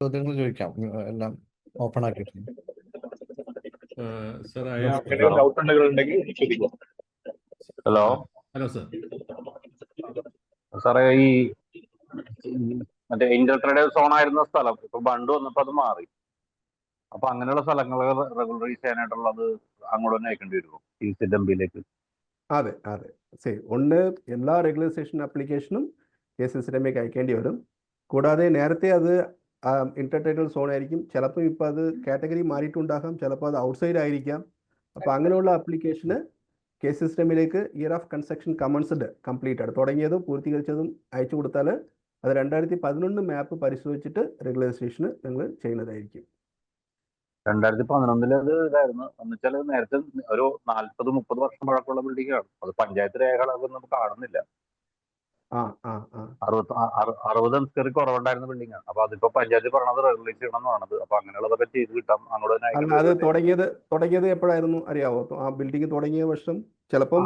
ചോദ്യങ്ങൾ ചോദിക്കാം. എല്ലാം ഓപ്പൺ ആക്കി സർ ഐ എന്തെങ്കിലും ഉണ്ടെങ്കിൽ ചോദിക്കാം. ഹലോ ഹലോ സർ സാറേ ഈ മറ്റേ ഇന്റർ ട്രേഡ് സോൺ ആയിരുന്ന സ്ഥലം. ഇപ്പൊ ബണ്ട് വന്നപ്പോ അത് മാറി. അപ്പൊ അങ്ങനെയുള്ള സ്ഥലങ്ങൾ റെഗുലറൈസ് ചെയ്യാനായിട്ടുള്ളത് അങ്ങോട്ട് തന്നെ അയക്കേണ്ടി വരുമോ? ഈ സിഡംബിയിലേക്ക് അതെ അതെ. ശരി ഒന്ന് എല്ലാ റെഗുലറൈസേഷൻ ആപ്ലിക്കേഷനും കെ സി സിസ്റ്റമിലേക്ക് അയക്കേണ്ടി വരും. കൂടാതെ നേരത്തെ അത് ഇന്റർടൈറ്റൽ സോൺ ആയിരിക്കും. ചിലപ്പോൾ ഇപ്പോൾ അത് കാറ്റഗറി മാറിയിട്ടുണ്ടാകാം. ചിലപ്പോൾ അത് ഔട്ട്സൈഡ് ആയിരിക്കാം. അപ്പോൾ അങ്ങനെയുള്ള ആപ്ലിക്കേഷന് K സിസ്റ്റമിലേക്ക് year of construction commenced completed തുടങ്ങിയതും പൂർത്തീകരിച്ചതും അയച്ചു കൊടുത്താൽ അത് രണ്ടായിരത്തി പതിനൊന്ന് മാപ്പ് പരിശോധിച്ചിട്ട് റെഗുലൈസേഷന് നിങ്ങൾ ചെയ്യുന്നതായിരിക്കും. രണ്ടായിരത്തി പതിനൊന്നിൽ അത് ഇതായിരുന്നു. എന്നുവെച്ചാൽ നേരത്തെ ഒരു നാല്പത് മുപ്പത് വർഷം പഴക്കമുള്ള ബിൽഡിംഗ് ആണ്. അത് പഞ്ചായത്ത് രേഖകളൊന്നും കാണുന്നില്ല. അറുപത്തി അറുപത് എംസ്കറി കുറവുണ്ടായിരുന്ന ബിൽഡിംഗ് ആണ്. അപ്പൊ അതിപ്പോ പഞ്ചായത്ത് പറഞ്ഞത് റെഗുലേറ്റ് ചെയ്യണം എന്നാണത് അപ്പൊ അങ്ങനെയുള്ളതൊക്കെ ചെയ്ത് കിട്ടാം. അങ്ങോട്ട് അത് തുടങ്ങിയത് തുടങ്ങിയത് എപ്പോഴായിരുന്നു അറിയാവോ? ആ ബിൽഡിംഗ് തുടങ്ങിയ വർഷം ചിലപ്പം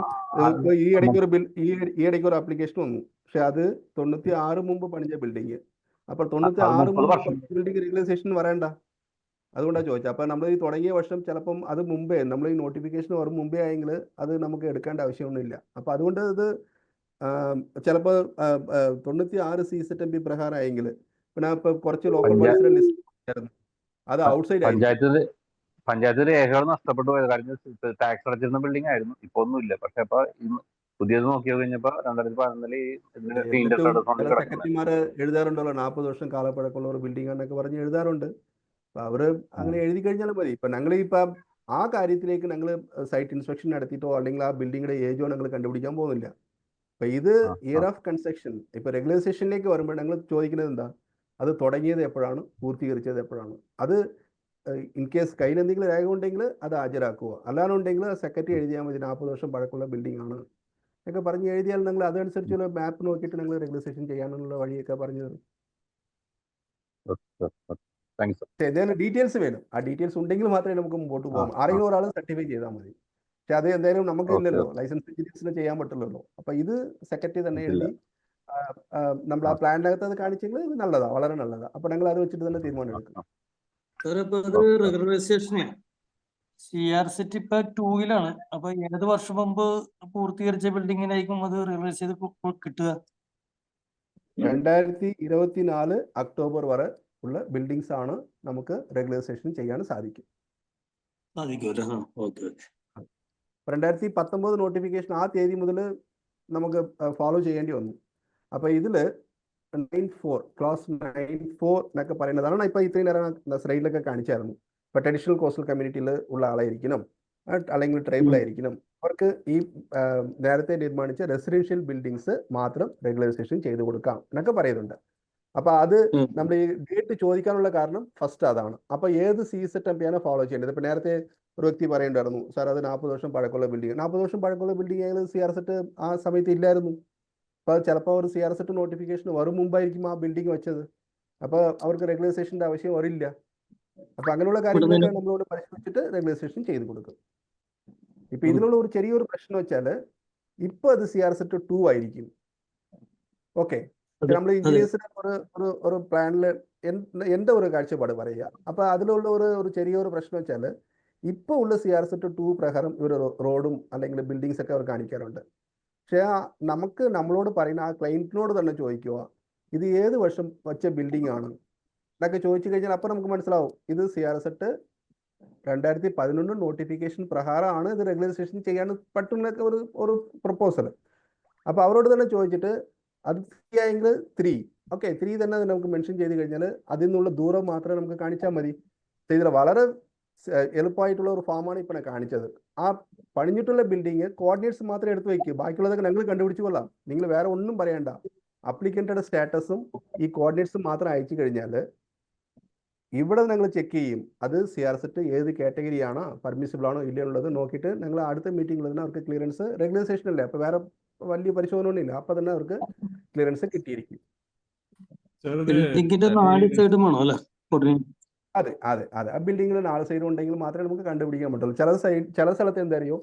ഈ ഇടയ്ക്ക് ഒരു ബിൽ ഈ ഇടയ്ക്ക് ഒരു ആപ്ലിക്കേഷൻ വന്നു. പക്ഷെ അത് തൊണ്ണൂറ്റി ആറ് മുമ്പ് പണിഞ്ഞ ബിൽഡിംഗ് അപ്പൊ തൊണ്ണൂറ്റി ആറ് മുമ്പ്. ബിൽഡിംഗ് റെഗുലൈസേഷൻ വരേണ്ട. അതുകൊണ്ടാണ് ചോദിച്ചത് അപ്പൊ നമ്മൾ ഈ തുടങ്ങിയ വർഷം ചിലപ്പം അത് മുമ്പേ നമ്മൾ ഈ നോട്ടിഫിക്കേഷൻ വരും മുമ്പേ ആയെങ്കിൽ അത് നമുക്ക് എടുക്കേണ്ട ആവശ്യമൊന്നുമില്ല. അപ്പൊ അതുകൊണ്ട് ഇത് ചിലപ്പോൾ തൊണ്ണൂറ്റി ആറ് സി സെറ്റ് എം പി പ്രകാരമായെങ്കിൽ പിന്നെ ഇപ്പൊ കുറച്ച് ലോക്കൽ ബോഡീസിന്റെ ലിസ്റ്റ് അത് ഔട്ട്സൈഡ് പഞ്ചായത്തിൽ പഞ്ചായത്ത് പഞ്ചായത്ത് രേഖകൾ നഷ്ടപ്പെട്ടു പോയത് കാരണം ടാക്സ് അടച്ചിരുന്ന ബിൽഡിംഗ് ആയിരുന്നു. ഇപ്പൊ ഒന്നുമില്ല. പക്ഷെ അപ്പൊ പുതിയത് നോക്കി കഴിഞ്ഞപ്പോ രണ്ടായിരത്തി പതിനൊന്നിൽ സെക്രട്ടറിമാര് എഴുതാറുണ്ടല്ലോ. നാൽപ്പത് വർഷം കാലപ്പഴക്കമുള്ള ഒരു ബിൽഡിംഗ് എന്നൊക്കെ പറഞ്ഞ് എഴുതാറുണ്ട്. അപ്പൊ അവർ അങ്ങനെ എഴുതി കഴിഞ്ഞാലും മതി. ഇപ്പൊ ഞങ്ങൾ ഇപ്പൊ ആ കാര്യത്തിലേക്ക് ഞങ്ങൾ സൈറ്റ് ഇൻസ്പെക്ഷൻ നടത്തിയിട്ടോ അല്ലെങ്കിൽ ആ ബിൽഡിങ്ങിന്റെ ഏജോ ഞങ്ങൾ കണ്ടുപിടിക്കാൻ പോകുന്നില്ല. അപ്പൊ ഇത് ഇയർ ഓഫ് കൺസ്ട്രക്ഷൻ ഇപ്പൊ റെഗുലൈസേഷനിലേക്ക് വരുമ്പോൾ ഞങ്ങൾ ചോദിക്കുന്നത് എന്താ? അത് തുടങ്ങിയത് എപ്പോഴാണ്? പൂർത്തീകരിച്ചത് എപ്പോഴാണ്? അത് ഇൻ കേസ് കയ്യിൽ എന്തെങ്കിലും രേഖ ഉണ്ടെങ്കിൽ അത് ഹാജരാക്കുക. അല്ലാന്നുണ്ടെങ്കിൽ സെക്രട്ടറി എഴുതിയാൽ മതി. നാൽപ്പത് വർഷം പഴക്കമുള്ള ബിൽഡിംഗ് ആണ്. ഒക്കെ പറഞ്ഞ് എഴുതിയാൽ നിങ്ങൾ അതനുസരിച്ചുള്ള മാപ്പ് നോക്കിയിട്ട് നിങ്ങൾ റെഗുലൈസേഷൻ ചെയ്യാനുള്ള വഴിയൊക്കെ പറഞ്ഞു തരും. ഡീറ്റെയിൽസ് വേണം. ആ ഡീറ്റെയിൽസ് ഉണ്ടെങ്കിൽ മാത്രമേ നമുക്ക് മുമ്പോട്ട് പോകാം അറിയുന്ന ആരെങ്കിലും ഒരാൾ സർട്ടിഫൈ ചെയ്താൽ മതി. പക്ഷെ അത് എന്തായാലും നമുക്ക് ഇല്ലല്ലോ. ലൈസൻസ് എഞ്ചിനീയേഴ്സിന് ചെയ്യാൻ പറ്റില്ലല്ലോ അപ്പൊ ഇത് സെക്രട്ടറി തന്നെ. എഴുതി നമ്മൾ ആ, പ്ലാനിനകത്ത് അത് കാണിച്ചെങ്കിൽ ഇത് നല്ലതാ വളരെ നല്ലതാ. അപ്പൊ ഞങ്ങൾ അത് വെച്ചിട്ട് തന്നെ തീരുമാനം എടുക്കും ഓക്കെ. സി ആർ സെറ്റ് ഇപ്പൊ ടൂയിലാണ് അപ്പൊ ഏത് വർഷം മുമ്പ് പൂർത്തീകരിച്ച ബിൽഡിങ്ങിനായിരിക്കും അത് റിലീസ് ചെയ്ത് കിട്ടുക? രണ്ടായിരത്തി ഇരുപത്തിനാല് ഒക്ടോബർ വരെ ഉള്ള ബിൽഡിങ്സ് ആണ് നമുക്ക് റെഗുലൈസേഷൻ ചെയ്യാൻ സാധിക്കും. സാധിക്കും ഓക്കെ അപ്പൊ രണ്ടായിരത്തി പത്തൊമ്പത് നോട്ടിഫിക്കേഷൻ ആ തീയതി മുതൽ നമുക്ക് ഫോളോ ചെയ്യേണ്ടി വന്നു. അപ്പോൾ ഇതിൽ nine four class nine four എന്നൊക്കെ പറയുന്നതാണ് ഇപ്പോൾ ഇത്രയും നേരം സ്ലൈഡിലൊക്കെ കാണിച്ചായിരുന്നു. ഇപ്പോൾ ട്രഡീഷണൽ കോസ്റ്റൽ കമ്മ്യൂണിറ്റിയിൽ ഉള്ള ആളായിരിക്കണം അല്ലെങ്കിൽ ട്രൈബിളായിരിക്കണം ആയിരിക്കണം. അവർക്ക് ഈ നേരത്തെ നിർമ്മിച്ച റെസിഡൻഷ്യൽ ബിൽഡിങ്സ് മാത്രം റെഗുലറൈസേഷൻ ചെയ്തു കൊടുക്കാം എന്നൊക്കെ പറയുന്നുണ്ട്. അപ്പോൾ അത് നമ്മൾ ഈ ഡേറ്റ് ചോദിക്കാനുള്ള കാരണം ഫസ്റ്റ് അതാണ്. അപ്പൊ ഏത് സി സെറ്റ് എം പിയാണ് ഫോളോ ചെയ്യേണ്ടത്? ഇപ്പൊ നേരത്തെ ഒരു വ്യക്തി പറയേണ്ടായിരുന്നു സാർ അത് നാൽപ്പത് വർഷം പഴക്കമുള്ള ബിൽഡിംഗ് നാൽപ്പത് വർഷം പഴക്കമുള്ള ബിൽഡിംഗ് ആയാലും സി ആർ സെറ്റ് ആ സമയത്ത് ഇല്ലായിരുന്നു. അപ്പൊ ചിലപ്പോൾ ഒരു സി ആർ സെറ്റ് നോട്ടിഫിക്കേഷൻ വരും മുമ്പായിരിക്കും ആ ബിൽഡിംഗ് വെച്ചത്. അപ്പൊ അവർക്ക് റെഗുലൈസേഷന്റെ ആവശ്യം വരില്ല. അപ്പൊ അങ്ങനെയുള്ള കാര്യങ്ങളൊക്കെ നമ്മളോട് പരിശോധിച്ചിട്ട് റെഗുലൈസേഷൻ ചെയ്ത് കൊടുക്കും. ഇപ്പൊ ഇതിനുള്ള ഒരു ചെറിയൊരു പ്രശ്നം വെച്ചാൽ ഇപ്പൊ അത് സി ആർ സെറ്റ് ടു ആയിരിക്കും. ഓക്കെ നമ്മൾ എഞ്ചിനീയേഴ്സിന് ഒരു ഒരു ഒരു പ്ലാനിൽ എന്റെ ഒരു കാഴ്ചപ്പാട് പറയുക. അപ്പൊ അതിലുള്ള ഒരു ഒരു ചെറിയൊരു പ്രശ്നം വെച്ചാൽ ഇപ്പോൾ ഉള്ള സി ആർ സെറ്റ് ടു പ്രകാരം ഇവർ റോഡും അല്ലെങ്കിൽ ബിൽഡിങ്സ് ഒക്കെ അവർ കാണിക്കാറുണ്ട്. പക്ഷേ നമുക്ക് നമ്മളോട് പറയുന്ന ആ ക്ലയന്റിനോട് തന്നെ ചോദിക്കുക ഇത് ഏത് വർഷം വച്ച ബിൽഡിംഗ് ആണ്? എന്നൊക്കെ ചോദിച്ചു കഴിഞ്ഞാൽ അപ്പോൾ നമുക്ക് മനസ്സിലാവും ഇത് സി ആർ എസ് എട്ട് രണ്ടായിരത്തി പതിനൊന്ന് നോട്ടിഫിക്കേഷൻ പ്രകാരമാണ് ഇത് റെഗുലറൈസേഷൻ ചെയ്യാൻ പറ്റുന്ന ഒരു ഒരു പ്രപ്പോസൽ അപ്പോൾ അവരോട് തന്നെ ചോദിച്ചിട്ട് അത് ത്രീ ആയെങ്കിൽ ത്രീ ഓക്കെ ത്രീ തന്നെ നമുക്ക് മെൻഷൻ ചെയ്ത് കഴിഞ്ഞാൽ അതിൽ നിന്നുള്ള ദൂരം മാത്രമേ നമുക്ക് കാണിച്ചാൽ മതി. ഇതിൽ വളരെ എളുപ്പമായിട്ടുള്ള ഒരു ഫാമാണ് ഇപ്പം കാണിച്ചത്. ആ പണിഞ്ഞിട്ടുള്ള ബിൽഡിങ് കോർഡിനേറ്റ്സ് മാത്രം എടുത്ത് വയ്ക്കുക ബാക്കിയുള്ളതൊക്കെ ഞങ്ങൾ കണ്ടുപിടിച്ചു കൊള്ളാം. നിങ്ങൾ വേറെ ഒന്നും പറയണ്ട. അപ്ലിക്കന്റുടെ സ്റ്റാറ്റസും ഈ കോർഡിനേറ്റ്സും മാത്രം അയച്ചു കഴിഞ്ഞാൽ ഇവിടെ ഞങ്ങൾ ചെക്ക് ചെയ്യും. അത് സി ആർ സെറ്റ് ഏത് കാറ്റഗറിയാണോ പെർമിസിബിൾ ആണോ ഇല്ലയോ ഉള്ളത് നോക്കിയിട്ട് ഞങ്ങൾ അടുത്ത മീറ്റിംഗിൽ തന്നെ അവർക്ക് ക്ലിയറൻസ് റെഗുലൈസേഷൻ അല്ലേ? അപ്പോൾ വേറെ വലിയ പരിശോധന ഒന്നുമില്ല അപ്പൊ തന്നെ അവർക്ക് ക്ലിയറൻസ് കിട്ടിയിരിക്കും. അതെ അതെ അതെ. ആ ബിൽഡിങ്ങിൽ നാല് സൈഡ് ഉണ്ടെങ്കിൽ മാത്രമേ നമുക്ക് കണ്ടുപിടിക്കാൻ പറ്റുള്ളൂ. ചില സൈഡ് ചില സ്ഥലത്ത് എന്താ അറിയോ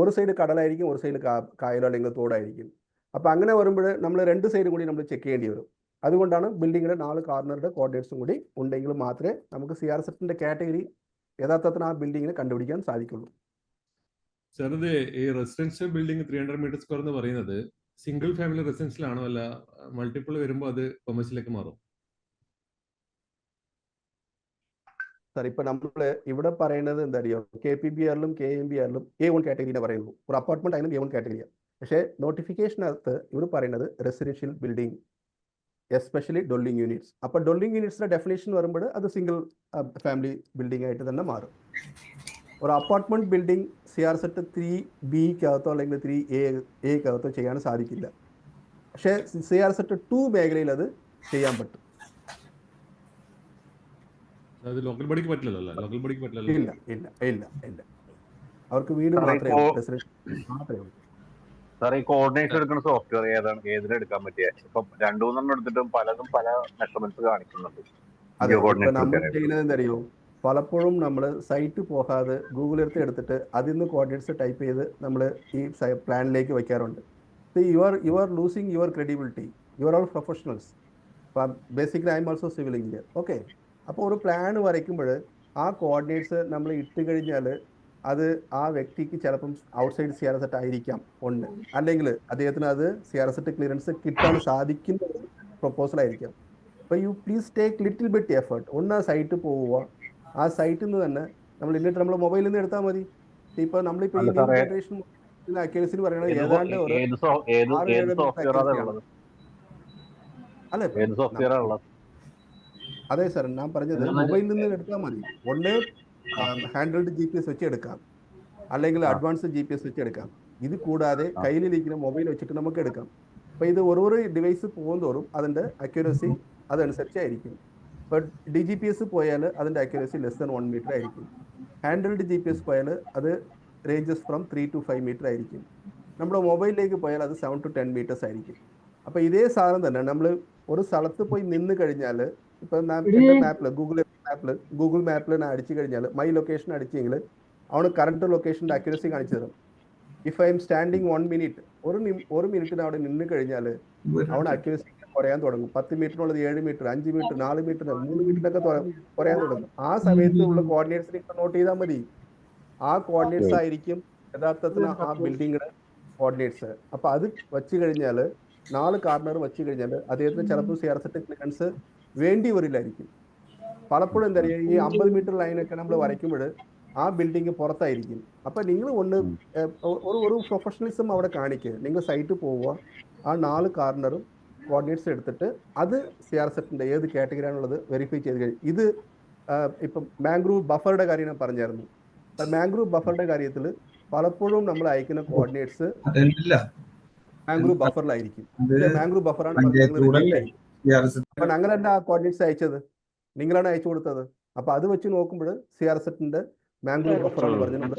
ഒരു സൈഡ് കടലായിരിക്കും ഒരു സൈഡ് കായലോ അല്ലെങ്കിൽ തോടായിരിക്കും. അപ്പൊ അങ്ങനെ വരുമ്പോൾ നമ്മൾ രണ്ട് സൈഡ് കൂടി നമ്മൾ ചെക്ക് ചെയ്യേണ്ടി വരും. അതുകൊണ്ടാണ് ബിൽഡിങ്ങിന്റെ നാല് കോർണറുടെ കോർഡിനേറ്റ്സും കൂടി ഉണ്ടെങ്കിൽ മാത്രമേ നമുക്ക് സി ആർ സെറ്റിന്റെ കാറ്റഗറി യഥാർത്ഥത്തിൽ ആ ബിൽഡിങ്ങിനെ കണ്ടുപിടിക്കാൻ സാധിക്കുള്ളൂ. സാർ ഈ residential building three hundred metre square എന്ന് പറയുന്നത് സിംഗിൾ ഫാമിലി റെസിഡൻഷ്യലാണോ അല്ല മൾട്ടിപ്പിൾ വരുമ്പോൾ അത് കൊമേഴ്സിലേക്ക് മാറും? സാർ ഇപ്പൊ നമ്മൾ ഇവിടെ പറയുന്നത് എന്താ അറിയോ? കെ പി ബി ആറിലും കെ എം ബി ആറിലും എ വൺ കാറ്റഗറിയെ പറയുള്ളൂ ഒരു അപ്പാർട്ട്മെന്റ് ആയാലും എ വൺ കാറ്റഗറിയാണ് പക്ഷേ നോട്ടിഫിക്കേഷനകത്ത് ഇവർ പറയുന്നത് residential building especially dwelling units അപ്പൊ ഡൊള്ളിങ് യൂണിറ്റ്സിന്റെ ഡെഫിനേഷൻ വരുമ്പോൾ അത് സിംഗിൾ ഫാമിലി ബിൽഡിംഗ് ആയിട്ട് തന്നെ മാറും. ഒരു apartment building C R Z three ബിക്കകത്തോ അല്ലെങ്കിൽ ത്രീ എ എക്കകത്തോ ചെയ്യാൻ സാധിക്കില്ല. പക്ഷേ സി ആർ സെറ്റ് ടു മേഖലയിൽ അത് ചെയ്യാൻ പറ്റും. ലോക്കൽ ബോഡിക്ക് പറ്റില്ലല്ലോ അല്ലേ? ലോക്കൽ ബോഡിക്ക് പറ്റില്ലല്ലോ. ഇല്ല ഇല്ല ഇല്ല ഇല്ല. അവർക്ക് വീട് മാത്രമേ സാർ ഈ കോർഡിനേഷൻ എടുക്കുന്ന സോഫ്റ്റ്വെയർ ഏതാണ്? ഏതിനെ എടുക്കാൻ പറ്റിയ? ഇപ്പൊ രണ്ടു മൂന്നെണ്ണം എടുത്തിട്ടും പലതും പല മെഷർമെന്റ്സ് കാണിക്കുന്നുണ്ട്. അതെ പലപ്പോഴും നമ്മൾ സൈറ്റ് പോകാതെ ഗൂഗിൾ എടുത്ത് എടുത്തിട്ട് അതിൽ നിന്ന് കോർഡിനേറ്റ്സ് ടൈപ്പ് ചെയ്ത് നമ്മൾ ഈ പ്ലാനിലേക്ക് വെക്കാറുണ്ട്. You are you are losing your credibility you are all professionals basically I am also civil engineer okay അപ്പോൾ ഒരു പ്ലാൻ വരയ്ക്കുമ്പോൾ ആ കോർഡിനേറ്റ്സ് നമ്മൾ ഇട്ട് കഴിഞ്ഞാൽ അത് ആ വ്യക്തിക്ക് ചിലപ്പം ഔട്ട്സൈഡ് സി ആർ എസ് എട്ട് ആയിരിക്കാം ഒന്ന്. അല്ലെങ്കിൽ അദ്ദേഹത്തിന് അത് സി ആർ എസ് എട്ട് ക്ലിയറൻസ് കിട്ടാൻ സാധിക്കുന്ന പ്രൊപ്പോസൽ ആയിരിക്കാം. അപ്പോൾ you please take little bit effort ഒന്ന് ആ സൈറ്റ് പോവുക. ആ സൈറ്റിൽ നിന്ന് തന്നെ നമ്മൾ ഇല്ലിട്ട് നമ്മൾ മൊബൈലിൽ നിന്ന് എടുത്താൽ മതി. ഇപ്പൊ നമ്മളിപ്പോ. ജനറേഷൻ ഏത് ഏതാണ്ട് അല്ലെ അതെ സാർ ഞാൻ പറഞ്ഞത് മൊബൈലിൽ നിന്ന് എടുത്താൽ മതി. ഒന്ന് ഹാൻഡിൽഡ് ജി പി എസ് വെച്ച് എടുക്കാം. അല്ലെങ്കിൽ. അഡ്വാൻസ് ജി പി എസ് വെച്ച് എടുക്കാം. ഇത് കൂടാതെ കയ്യിലിരിക്കുന്ന മൊബൈൽ വെച്ചിട്ട് നമുക്ക് എടുക്കാം. അപ്പോൾ ഇത് ഓരോ ഡിവൈസ് പോകുന്നതോറും അതിന്റെ അക്യൂറസി അതനുസരിച്ചായിരിക്കും. ഇപ്പോൾ ഡി ജി പി എസ് പോയാൽ അതിന്റെ accuracy less than one metre ആയിരിക്കും. ഹാൻഡിൽഡ് ജി പി എസ് പോയാൽ അത് ranges from three to five metre ആയിരിക്കും. നമ്മുടെ മൊബൈലിലേക്ക് പോയാൽ അത് സെവൻ ടു ടെൻ മീറ്റേഴ്സ് ആയിരിക്കും. അപ്പോൾ ഇതേ സാധനം തന്നെ നമ്മൾ ഒരു സ്ഥലത്ത് പോയി നിന്ന് കഴിഞ്ഞാൽ ഇപ്പം എന്റെ മാപ്പിൽ ഗൂഗിൾ മാപ്പിൽ ഗൂഗിൾ മാപ്പിൽ ഞാൻ അടിച്ചു കഴിഞ്ഞാൽ മൈ ലൊക്കേഷൻ അടിച്ചെങ്കിൽ അവന് കറണ്ട് ലൊക്കേഷന്റെ അക്യുറസി കാണിച്ചു തരും. If I am standing one minute ഒരു ഒരു മിനിറ്റിന് അവിടെ നിന്ന് കഴിഞ്ഞാൽ അവൻ അക്യുറസി കുറയാൻ തുടങ്ങും. പത്ത് മീറ്ററിനുള്ളത് ഏഴ് മീറ്റർ അഞ്ച് മീറ്റർ നാല് മീറ്റർ മൂന്ന് മീറ്ററിനൊക്കെ കുറയാൻ തുടങ്ങും. ആ സമയത്ത് ഉള്ള കോർഡിനേറ്റ്സ് നോട്ട് ചെയ്താൽ മതി. ആ കോർഡിനേറ്റ്സ് ആയിരിക്കും യഥാർത്ഥത്തിൽ ആ ബിൽഡിങ്ങിന് കോർഡിനേറ്റ്സ് അപ്പൊ അത് വെച്ച് കഴിഞ്ഞാൽ നാല് കാർണർ വെച്ച് കഴിഞ്ഞാൽ അദ്ദേഹത്തിന് ചിലപ്പോൾ സി ആർ സെറ്റ് ക്ലിയറൻസ് വേണ്ടി വരില്ലായിരിക്കും. പലപ്പോഴും എന്താ പറയുക ഈ അമ്പത് മീറ്റർ ലൈനൊക്കെ നമ്മൾ വരയ്ക്കുമ്പോൾ ആ ബിൽഡിംഗ് പുറത്തായിരിക്കും. അപ്പൊ നിങ്ങൾ ഒന്ന് ഒരു ഒരു പ്രൊഫഷണലിസം അവിടെ കാണിക്കുക നിങ്ങൾ സൈറ്റ് പോവുക ആ നാല് കാർണറും കോർഡിനേറ്റ്സ് എടുത്തിട്ട് അത് സി ആർ എസ് എഫിന്റെ ഏത് കാറ്റഗറി ആണുള്ളത് വെരിഫൈ ചെയ്ത് കഴിഞ്ഞു ഇത് ഇപ്പം മാംഗ്രൂവ് ബഫറുടെ കാര്യം ഞാൻ പറഞ്ഞായിരുന്നു. മാംഗ്രൂവ് ബഫറുടെ കാര്യത്തിൽ പലപ്പോഴും നമ്മൾ അയക്കുന്ന കോർഡിനേറ്റ്സ് മാംഗ്രൂവ് ബഫറിലായിരിക്കും മാംഗ്രൂവ് ബഫറാണ് അപ്പം ഞങ്ങളല്ല ആ കോർഡിനേറ്റ്സ് അയച്ചത്. നിങ്ങളാണ് അയച്ചു കൊടുത്തത്. അപ്പൊ അത് വെച്ച് നോക്കുമ്പോൾ സി ആർ എസ് എഫിന്റെ മാംഗ്രൂവ് ബഫർ പറഞ്ഞത്.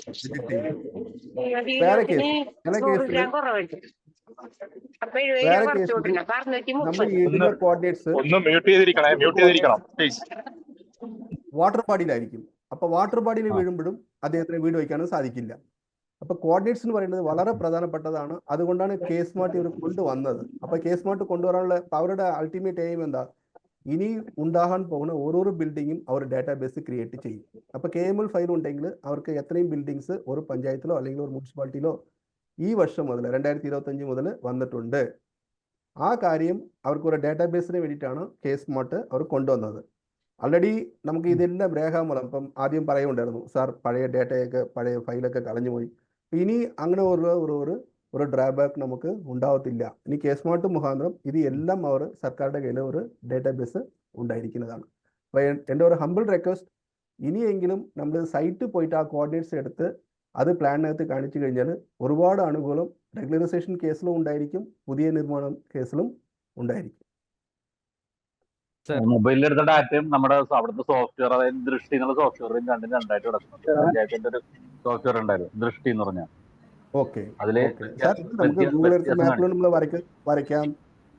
വേറെ കേസ് ചില കേസിൽ കോർഡിനേറ്റ്സ് ഒന്ന് മ്യൂട്ട് ചെയ്തിരിക്കണേ മ്യൂട്ട് ചെയ്തിരിക്കണം പ്ലീസ് വാട്ടർ ബോഡിയിലായിരിക്കും അപ്പൊ വാട്ടർ ബോഡിയിൽ വീഴുമ്പോഴും അദ്ദേഹത്തിന് വീട് വയ്ക്കാനും സാധിക്കില്ല. അപ്പൊ കോർഡിനേറ്റ്സ് എന്ന് പറയുന്നത് വളരെ പ്രധാനപ്പെട്ടതാണ്. അതുകൊണ്ടാണ് കേസ് മാർട്ട് ഇവർ കൊണ്ടുവന്നത്. അപ്പൊ കേസ് മാർട്ട് കൊണ്ടുവരാനുള്ള അവരുടെ അൾട്ടിമേറ്റ് എയിം എന്താ? ഇനി ഉണ്ടാകാൻ പോകുന്ന ഓരോ ബിൽഡിങ്ങും അവർ ഡാറ്റാബേസ് ക്രിയേറ്റ് ചെയ്യും. അപ്പൊ കെ എം എൽ ഫയൽ ഉണ്ടെങ്കിൽ അവർക്ക് എത്രയും ബിൽഡിങ്സ് ഒരു പഞ്ചായത്തിലോ അല്ലെങ്കിൽ ഒരു മുനിസിപ്പാലിറ്റിയിലോ ഈ വർഷം മുതൽ രണ്ടായിരത്തി ഇരുപത്തഞ്ച് മുതൽ വന്നിട്ടുണ്ട്. ആ കാര്യം അവർക്ക് ഒരു ഡാറ്റാബേസിന് വേണ്ടിയിട്ടാണ് കേസ് മോട്ട് അവർ കൊണ്ടുവന്നത്. ആൾറെഡി നമുക്ക് ഇതെല്ലാം രേഖാമൂലം ഇപ്പം ആദ്യം പറയുണ്ടായിരുന്നു സാർ പഴയ ഡാറ്റയൊക്കെ പഴയ ഫയലൊക്കെ കളഞ്ഞു പോയി ഇനി അങ്ങനെ ഒരു ഒരു ഒരു ഒരു ഡ്രാബാക്ക് നമുക്ക് ഉണ്ടാവത്തില്ല. ഇനി കേസ് മോട്ട് മുഖാന്തരം ഇത് എല്ലാം അവർ സർക്കാരുടെ കയ്യിൽ ഒരു ഡേറ്റാബേസ് ഉണ്ടായിരിക്കുന്നതാണ്. അപ്പോൾ എന്റെ ഒരു ഹമ്പിൾ റിക്വസ്റ്റ് ഇനിയെങ്കിലും നമ്മൾ സൈറ്റ് പോയിട്ട് ആ കോർഡിനേറ്റ്സ് എടുത്ത് അത് പ്ലാനിനകത്ത് കാണിച്ചു കഴിഞ്ഞാൽ ഒരുപാട് അനുകൂലം റെഗുലറൈസേഷൻ കേസിലും ഉണ്ടായിരിക്കും പുതിയ നിർമ്മാണം കേസിലും ഉണ്ടായിരിക്കും. മൊബൈലിൽ എടുത്ത ഡാറ്റയും നമ്മുടെ അവിടുത്തെ സോഫ്റ്റ്വെയർ അതായത് ദൃഷ്ടി എന്നുള്ള സോഫ്റ്റ്വെയറും രണ്ടും രണ്ടായിട്ട് കിടക്കുന്നുണ്ട്. പഞ്ചായത്തിന്റെ ഒരു സോഫ്റ്റ്വെയർ ഉണ്ടായിരുന്നു ദൃഷ്ടി എന്ന് പറഞ്ഞാൽ. ഓക്കെ അതിൽ നമുക്ക് ഗൂഗിൾ എടുത്ത് മാപ്പിൽ നമ്മൾ വരയ്ക്കാം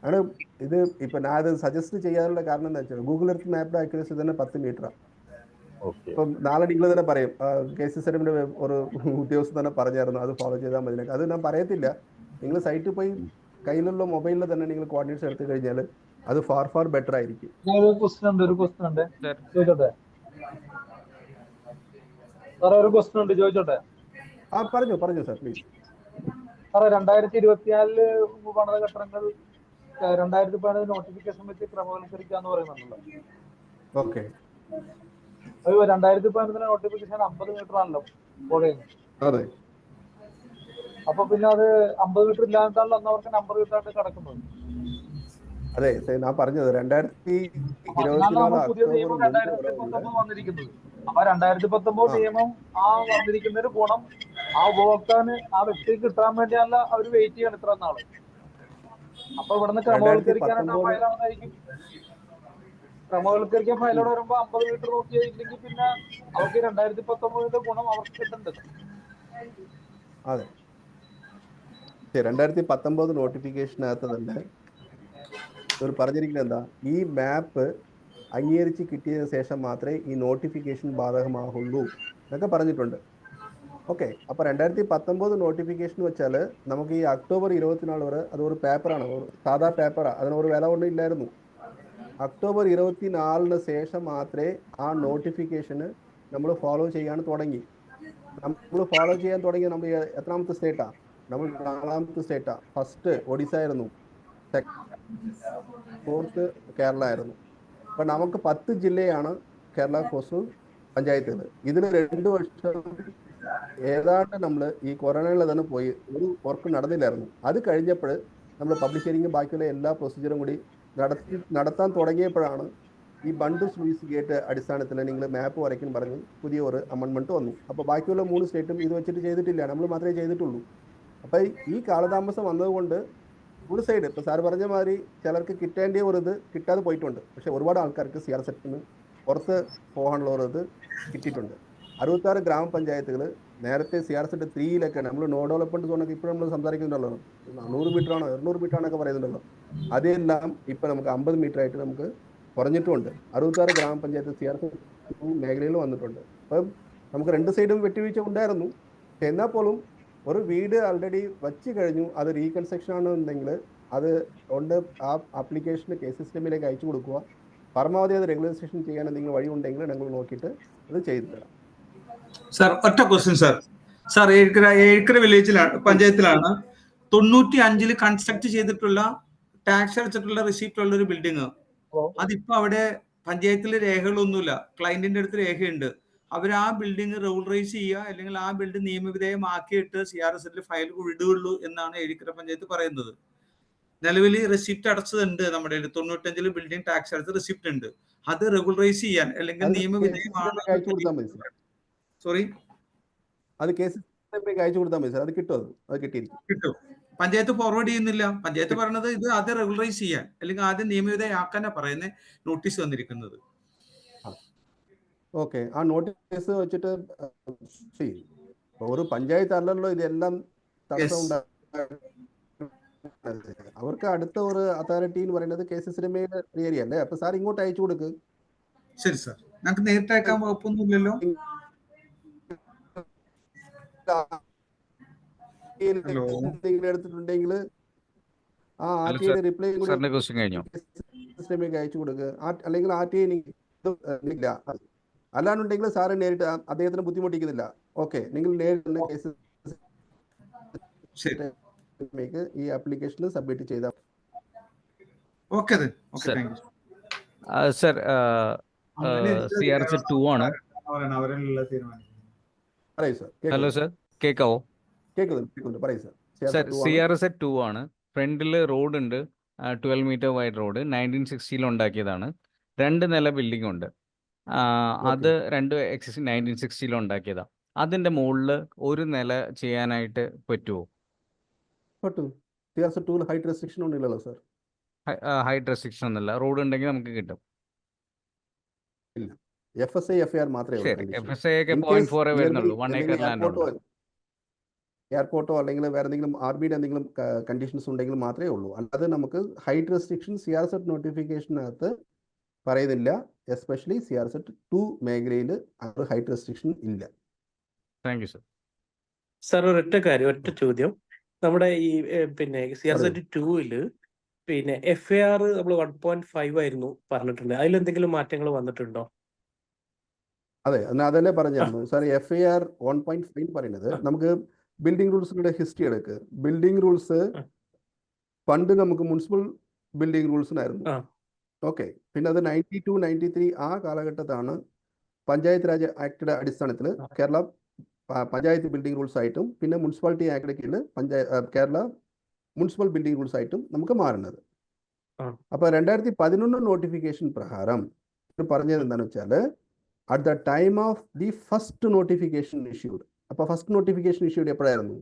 ആണ് ഇത് ഇപ്പൊ ഞാൻ അത് സജസ്റ്റ് ചെയ്യാനുള്ള കാരണം എന്താ വെച്ചാൽ ഗൂഗിൾ എർത്ത് മാപ്പിന്റെ ആക്യുറസി തന്നെ പത്ത് മീറ്ററാണ് ഇപ്പം നാളെ നിങ്ങൾ തന്നെ പറയും. കെ സി സെറിന്റെ ഒരു ഉദ്യോഗസ്ഥൻ തന്നെ പറഞ്ഞായിരുന്നു അത് ഫോളോ ചെയ്താൽ മതി അത് ഞാൻ പറയത്തില്ല. നിങ്ങൾ സൈറ്റിൽ പോയി കയ്യിലുള്ള മൊബൈലിൽ തന്നെ നിങ്ങൾ കോർഡിനേറ്റ്സ് എടുത്തു കഴിഞ്ഞാൽ അത് ഫാർ ഫാർ ബെറ്റർ ആയിരിക്കും. ഒരു ക്വസ്റ്റ്യൻ ഉണ്ട് ഒരു ക്വസ്റ്റ്യൻ ഉണ്ട്. ചോദിച്ചോട്ടെ? സാറേ ഒരു ക്വസ്റ്റ്യൻ ഉണ്ട് ചോദിച്ചോട്ടെ? ആ പറഞ്ഞു പറഞ്ഞു സാർ പ്ലീസ് സാറേ രണ്ടായിരത്തി ഇരുപത്തിനാലിൽ പണിത ഘട്ടങ്ങൾ രണ്ടായിരത്തി പതിനഞ്ച് നോട്ടിഫിക്കേഷൻ വെച്ച് ക്രമവൽക്കരിക്കാന്ന് പറയുന്നുണ്ടല്ലോ. ഓക്കെ അത് രണ്ടായിരത്തി പതിനൊന്നിലെ നോട്ടിഫിക്കേഷൻ അമ്പത് മീറ്റർ ആണല്ലോ പുഴയിൽ അതെ. അപ്പൊ പിന്നെ അത് അമ്പത് മീറ്റർ ഇല്ലാണ്ടാണല്ലോ അന്ന് അവർക്ക് നമ്പർ കിട്ടാണ്ട് കിടക്കുന്നത്. അതെ ഞാൻ പറഞ്ഞത് രണ്ടായിരത്തി പുതിയ നിയമം രണ്ടായിരത്തി പത്തൊമ്പത് വന്നിരിക്കുന്നത്. അപ്പൊ രണ്ടായിരത്തി പത്തൊമ്പത്. നിയമം ആ വന്നിരിക്കുന്നതിന് ഗുണം ആ ഉപഭോക്താവിന് ആ വ്യക്തിക്ക് കിട്ടാൻ വേണ്ടിയല്ല അവർ വെയിറ്റ് ചെയ്യണം ഇത്ര നാൾ. അപ്പൊ ഇവിടുന്ന് ക്രമവൽക്കരിക്കാനായിട്ട് ആ 2019 ഫയലാണെന്നായിരിക്കും ക്രമവൽക്കരിക്കാൻ ഫയലോട് വരുമ്പോ അമ്പത് മീറ്റർ നോക്കിയില്ലെങ്കിൽ പിന്നെ അവർക്ക് രണ്ടായിരത്തി പത്തൊമ്പതിന്റെ ഗുണം അവർക്ക് കിട്ടേണ്ടത് അതെ. രണ്ടായിരത്തി പത്തൊമ്പത് നോട്ടിഫിക്കേഷനകത്ത് തന്നെ ഇവർ പറഞ്ഞിരിക്കുന്നത് എന്താ? ഈ മാപ്പ് അംഗീകരിച്ച് കിട്ടിയതിന് ശേഷം മാത്രമേ ഈ നോട്ടിഫിക്കേഷൻ ബാധകമാകുള്ളൂ എന്നൊക്കെ പറഞ്ഞിട്ടുണ്ട്. ഓക്കെ അപ്പോൾ രണ്ടായിരത്തി പത്തൊമ്പത് നോട്ടിഫിക്കേഷൻ വെച്ചാൽ നമുക്ക് ഈ ഒക്ടോബർ ഇരുപത്തിനാല് വരെ അത് ഒരു പേപ്പറാണ് ഒരു സാധാ പേപ്പറാണ് അതിനൊരു ഒരു വില ഒന്നും ഇല്ലായിരുന്നു. ഒക്ടോബർ ഇരുപത്തിനാലിന് ശേഷം മാത്രമേ ആ നോട്ടിഫിക്കേഷന് നമ്മൾ ഫോളോ ചെയ്യാൻ തുടങ്ങി. നമ്മൾ ഫോളോ ചെയ്യാൻ തുടങ്ങി നമ്മൾ എത്രാമത്തെ സ്റ്റേറ്റാ നമ്മൾ നാലാമത്തെ സ്റ്റേറ്റാ ഫസ്റ്റ് ഒഡീസ ആയിരുന്നു. ഫോർത്ത് കേരള ആയിരുന്നു. അപ്പൊ നമുക്ക് പത്ത് ജില്ലയാണ് കേരള കോസ്റ്റൽ പഞ്ചായത്തുകൾ. ഇതിന് രണ്ട് വർഷം ഏതാണ്ട് നമ്മൾ ഈ കൊറോണയിൽ തന്നെ പോയി. ഒരു വർക്ക് നടന്നില്ലായിരുന്നു. അത് കഴിഞ്ഞപ്പോൾ നമ്മൾ പബ്ലിഷ് ബാക്കിയുള്ള എല്ലാ പ്രൊസീജിയറും കൂടി നടത്തി നടത്താൻ തുടങ്ങിയപ്പോഴാണ് ഈ ബണ്ട് സ്ലൂയിസ് ഗേറ്റ് അടിസ്ഥാനത്തിൽ നിങ്ങൾ മാപ്പ് വരയ്ക്കാൻ പറഞ്ഞ് പുതിയ ഒരു അമൻമെന്റ് വന്നു. അപ്പോൾ ബാക്കിയുള്ള മൂന്ന് സ്റ്റേറ്റും ഇത് വെച്ചിട്ട് ചെയ്തിട്ടില്ല. നമ്മൾ മാത്രമേ ചെയ്തിട്ടുള്ളൂ. അപ്പോൾ ഈ കാലതാമസം വന്നതുകൊണ്ട് ഒരു സൈഡ് ഇപ്പോൾ സാർ പറഞ്ഞ മാതിരി ചിലർക്ക് കിട്ടേണ്ടിയ ഒരു ഇത് കിട്ടാതെ പോയിട്ടുണ്ട്. പക്ഷേ ഒരുപാട് ആൾക്കാർക്ക് സി ആർ സെറ്റിന് പുറത്ത് പോകാനുള്ള ഒരു ഇത് കിട്ടിയിട്ടുണ്ട്. അറുപത്താറ് ഗ്രാമപഞ്ചായത്തുകൾ നേരത്തെ സി ആർ സെറ്റ് ത്രീയിലൊക്കെ നമ്മൾ നോ ഡെവലപ്മെന്റ് സോണൊക്കെ ഇപ്പോഴും നമ്മൾ സംസാരിക്കുന്നുണ്ടല്ലോ. നാനൂറ് മീറ്റർ ആണോ ഇരുന്നൂറ് മീറ്റർ ആണൊക്കെ പറയുന്നുണ്ടല്ലോ. അതെല്ലാം ഇപ്പം നമുക്ക് അമ്പത് മീറ്റർ ആയിട്ട് നമുക്ക് കുറഞ്ഞിട്ടുമുണ്ട് അറുപത്താറ് ഗ്രാമപഞ്ചായത്ത് സി ആർ സെറ്റ് മേഖലയിൽ വന്നിട്ടുണ്ട്. അപ്പം നമുക്ക് രണ്ട് സൈഡും വെട്ടിവീഴ്ച ഉണ്ടായിരുന്നു. എന്നാൽ പോലും ഒരു വീട് ആൾറെഡി വച്ച് കഴിഞ്ഞു. അത് റീകൺസ്ട്രക്ഷൻ ആണെന്നുണ്ടെങ്കിൽ അത് കൊണ്ട് ആ ആപ്ലിക്കേഷൻ കെ സിസ്റ്റമിലേക്ക് അയച്ചു കൊടുക്കുക. പരമാവധി അത് റെഗുലൈസേഷൻ ചെയ്യാൻ എന്തെങ്കിലും വഴി ഉണ്ടെങ്കിൽ ഞങ്ങൾ നോക്കിയിട്ട് അത് ചെയ്തു തരാം. സാർ ഒറ്റ question sir sir Ezhikkara Ezhikkara വില്ലേജിലാണ് പഞ്ചായത്തിലാണ്. തൊണ്ണൂറ്റി അഞ്ചിൽ കൺസ്ട്രക്ട് ചെയ്തിട്ടുള്ള ടാക്സ് അടച്ചിട്ടുള്ള റിസീപ്റ്റ് ഉള്ള ഒരു ബിൽഡിങ്. അതിപ്പോ അവിടെ പഞ്ചായത്തിൽ രേഖകളൊന്നുമില്ല. ക്ലയന്റിന്റെ അടുത്ത് രേഖയുണ്ട്. അവർ ആ ബിൽഡിംഗ് റെഗുലറൈസ് ചെയ്യുക അല്ലെങ്കിൽ ആ ബിൽഡിംഗ് നിയമവിധേയമാക്കിയിട്ട് സി ആർ എസ് എല്ലിൽ ഫയൽ വിടുകയുള്ളൂ എന്നാണ് ഏഴിക്കര പഞ്ചായത്ത് പറയുന്നത്. നിലവിൽ റെസിപ്റ്റ് അടച്ചതുണ്ട് നമ്മുടെ. തൊണ്ണൂറ്റഞ്ചിൽ ബിൽഡിംഗ് ടാക്സ് അടച്ച റെസിപ്റ്റ് ഉണ്ട്. അത് റെഗുലറൈസ് ചെയ്യാൻ അല്ലെങ്കിൽ നിയമവിധേയമാണ് സോറി അത് കേസ് അയച്ചു കൊടുത്താൽ മതി സാർ. അത് കിട്ടും അത്. അത് കിട്ടിയിരിക്കും. കിട്ടും. പഞ്ചായത്ത് ഫോർവേഡ് ചെയ്യുന്നില്ല. പഞ്ചായത്ത് പറയുന്നത് ഇത് ആദ്യം റെഗുലറൈസ് ചെയ്യാൻ അല്ലെങ്കിൽ ആദ്യം നിയമവിധേയമാക്കാനാ പറയുന്ന നോട്ടീസ് വന്നിരിക്കുന്നത്. ഓക്കെ. ആ നോട്ടീസ് വെച്ചിട്ട് ഒരു പഞ്ചായത്ത് അല്ലല്ലോ ഇതെല്ലാം. അവർക്ക് അടുത്ത ഒരു അതോറിറ്റി എന്ന് പറയുന്നത് കെ സി സിനിമയുടെ ഏരിയ അല്ലേ അപ്പൊ സാർ ഇങ്ങോട്ട് അയച്ചു കൊടുക്ക്. ശരി സാർ. ഞങ്ങൾക്ക് നേരിട്ട് അയക്കാൻ വകുപ്പൊന്നുമില്ലല്ലോ ഹലോ. എന്തെങ്കിലും എടുത്തിട്ടുണ്ടെങ്കിൽ ആ ആർ ടി ഐയുടെ റിപ്ലൈ സിസ്റ്റമിലേക്ക് അയച്ചു കൊടുക്കുക ആ- അല്ലെങ്കിൽ ആർ ടി ഐ ഇല്ല. അല്ലാന്നുണ്ടെങ്കിൽ സാറ് നേരിട്ട് അദ്ദേഹത്തിന് ബുദ്ധിമുട്ടിക്കുന്നില്ല. ഓക്കെ. നിങ്ങൾ നേരിട്ട് കേസ് ഈ ആപ്ലിക്കേഷൻ സബ്മിറ്റ് ചെയ്താൽ okay sir C R Z two ആണ്. അവരെല്ലാം തീരുമാനിക്കുന്നത് പറയൂ സാർ. ഹലോ സർ കേക്കാവോ? കേൾക്കുന്നുണ്ട് കേൾക്കുന്നുണ്ട്. പറയൂ sir. Sir C R Z two ആണ്. ഫ്രണ്ടിൽ റോഡ് ഉണ്ട് twelve metre wide road nineteen സിക്സ്റ്റിയിൽ ഉണ്ടാക്കിയതാണ്. രണ്ട് നില ബിൽഡിംഗ് ഉണ്ട്. അത് രണ്ട് എക്സിസ് നയന്റീൻ സിക്സ്റ്റിയിൽ ഉണ്ടാക്കിയതാണ് അതിന്റെ മുകളിൽ ഒരു നില ചെയ്യാനായിട്ട് പറ്റുമോ പറ്റും. സി ആർ സി ടൂൾ ഹൈറ്റ് റെസ്ട്രിക്ഷൻ ഒന്നും ഇല്ലല്ലോ സാർ. ഹൈറ്റ് റെസ്ട്രിക്ഷൻ ഒന്നുമില്ല. റോഡ് ഉണ്ടെങ്കിൽ നമുക്ക് കിട്ടും. F S I F R മാത്രമേ ഐ എയർപോർട്ടോ അല്ലെങ്കിൽ വേറെ എന്തെങ്കിലും ആർ ബിയുടെ എന്തെങ്കിലും കണ്ടീഷൻസ് ഉണ്ടെങ്കിൽ മാത്രമേ ഉള്ളൂ. അല്ലാതെ നമുക്ക് height restriction C R Z നോട്ടിഫിക്കേഷനകത്ത് പറയുന്നില്ല. Especially C R Z two മേഖലയിൽ ഹൈറ്റ് റെസ്ട്രിക്ഷൻ ഇല്ല. താങ്ക് യു സർ സാർ ഒരൊറ്റ കാര്യം ഒറ്റ ചോദ്യം. നമ്മുടെ ഈ പിന്നെ സി ആർ സെറ്റ് ടൂവിൽ പിന്നെ എഫ് എ ആർ നമ്മൾ വൺ പോയിന്റ് ഫൈവ് ആയിരുന്നു പറഞ്ഞിട്ടുണ്ട്. അതിലെന്തെങ്കിലും മാറ്റങ്ങൾ വന്നിട്ടുണ്ടോ? അതെ എന്നാൽ അതല്ലേ പറഞ്ഞു sir F I R one point five പറയുന്നത് നമുക്ക് ബിൽഡിംഗ് റൂൾസിന്റെ ഹിസ്റ്ററി എടുക്ക്. ബിൽഡിംഗ് റൂൾസ് പണ്ട് നമുക്ക് മുനിസിപ്പൽ ബിൽഡിംഗ് റൂൾസിനായിരുന്നു. ഓക്കെ പിന്നെ അത് നയന്റി ടു നയന്റി ത്രീ ആ കാലഘട്ടത്താണ് പഞ്ചായത്ത് രാജ് ആക്ടിന്റെ അടിസ്ഥാനത്തിൽ കേരള പഞ്ചായത്ത് ബിൽഡിംഗ് റൂൾസ് ആയിട്ടും പിന്നെ മുനിസിപ്പാലിറ്റി ആക്ടിന്റെ കീഴിൽ panchayat Kerala municipal building rules ആയിട്ടും നമുക്ക് മാറുന്നത്. അപ്പൊ രണ്ടായിരത്തി പതിനൊന്ന് നോട്ടിഫിക്കേഷൻ പ്രകാരം പറഞ്ഞത് എന്താണെന്ന് വെച്ചാൽ at the time of the first notification issued അപ്പൊ ഫസ്റ്റ് നോട്ടിഫിക്കേഷൻ ഇഷ്യൂഡ് എപ്പോഴായിരുന്നു?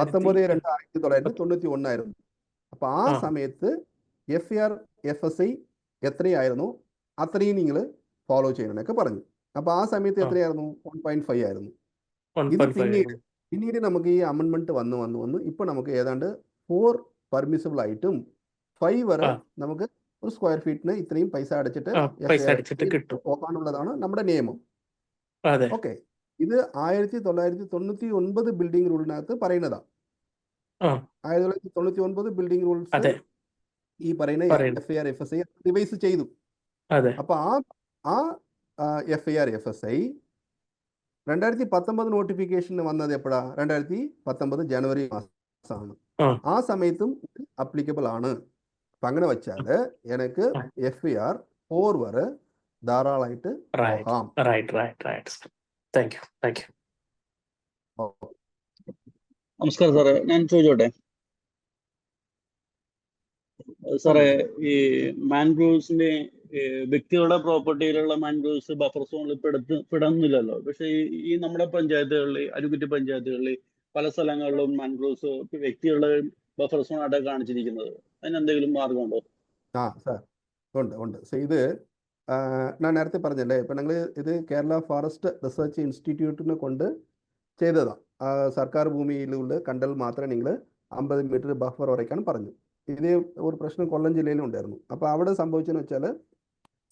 പത്തൊമ്പത് രണ്ട് ആയിരത്തി തൊള്ളായിരത്തി തൊണ്ണൂറ്റി ഒന്നായിരുന്നു അപ്പൊ ആ. സമയത്ത് F R F S I എത്രയായിരുന്നു? അത്രയും നിങ്ങൾ ഫോളോ ചെയ്യണമെന്നൊക്കെ പറഞ്ഞു. അപ്പൊ ആ സമയത്ത്. എത്രയായിരുന്നു? വൺ പോയിന്റ് ഫൈവ് ആയിരുന്നു. ഇത് പിന്നീട് പിന്നീട് നമുക്ക് ഈ അമൻമെന്റ് വന്ന് വന്ന് വന്ന് ഇപ്പൊ നമുക്ക് ഏതാണ്ട് ഫോർ പെർമിസിബിൾ ആയിട്ടും ഫൈവ് വരെ നമുക്ക് ഒരു സ്ക്വയർ ഫീറ്റിന് ഇത്രയും പൈസ അടച്ചിട്ട് ആ പൈസ FAR അടിച്ചിട്ട് കിട്ടും. പോകാനുള്ളതാണ് നമ്മുടെ നിയമം. ഓക്കെ. ഇത് ആയിരത്തി തൊള്ളായിരത്തി തൊണ്ണൂറ്റി ഒൻപത് ബിൽഡിംഗ് റൂളിനകത്ത് പറയുന്നതാ. ആയിരത്തി തൊള്ളായിരത്തി തൊണ്ണൂറ്റി ഒൻപത് ബിൽഡിംഗ് റൂൾസ് ഈ പറയുന്ന F I R F S I revise ചെയ്തു അപ്പൊ ആ ആ F I R F S I രണ്ടായിരത്തി പത്തൊമ്പത് നോട്ടിഫിക്കേഷന് വന്നത് എപ്പോഴാ? രണ്ടായിരത്തി പത്തൊമ്പത് ജനുവരി മാസമാണ്. ആ. ആ സമയത്തും അപ്ലിക്കബിൾ ആണ്. അപ്പൊ അങ്ങനെ വെച്ചാൽ എനിക്ക്. എഫ് ഇ ആർ ഫോർ വരെ ധാരാളമായിട്ട് പോകാം. നമസ്കാരം സാറേ. ഞാൻ ചോദിച്ചോട്ടെ? സാറേ ഈ മാൻഗ്രൂവ്സിന്റെ വ്യക്തികളുടെ പ്രോപ്പർട്ടിയിലുള്ള മാൻഗ്രൂവ്സ് ബഫർ സോണിൽ പെടുത്ത് പെടുന്നില്ലല്ലോ. പക്ഷെ ഈ ഈ നമ്മുടെ പഞ്ചായത്തുകളിൽ അരുകുറ്റി പഞ്ചായത്തുകളിൽ പല സ്ഥലങ്ങളിലും മാൻഗ്രൂവ്സ് വ്യക്തികളുടെ ബഫർ സോൺ ആയിട്ടാണ് കാണിച്ചിരിക്കുന്നത്. അതിന് എന്തെങ്കിലും മാർഗമുണ്ടോ ആ സാർ. ഉണ്ട് ഉണ്ട്. സോ ഇത് ഞാൻ നേരത്തെ പറഞ്ഞല്ലേ ഇപ്പം ഞങ്ങൾ ഇത് കേരള ഫോറസ്റ്റ് റിസർച്ച് ഇൻസ്റ്റിറ്റ്യൂട്ടിനെ കൊണ്ട് ചെയ്തതാണ് സർക്കാർ ഭൂമിയിലുള്ള കണ്ടൽ മാത്രമേ നിങ്ങൾ അമ്പത് മീറ്റർ ബഫർ വരയ്ക്കാൻ പറഞ്ഞു. ഇതേ ഒരു പ്രശ്നം കൊല്ലം ജില്ലയിലും ഉണ്ടായിരുന്നു. അപ്പോൾ അവിടെ സംഭവിച്ചെന്ന് വെച്ചാൽ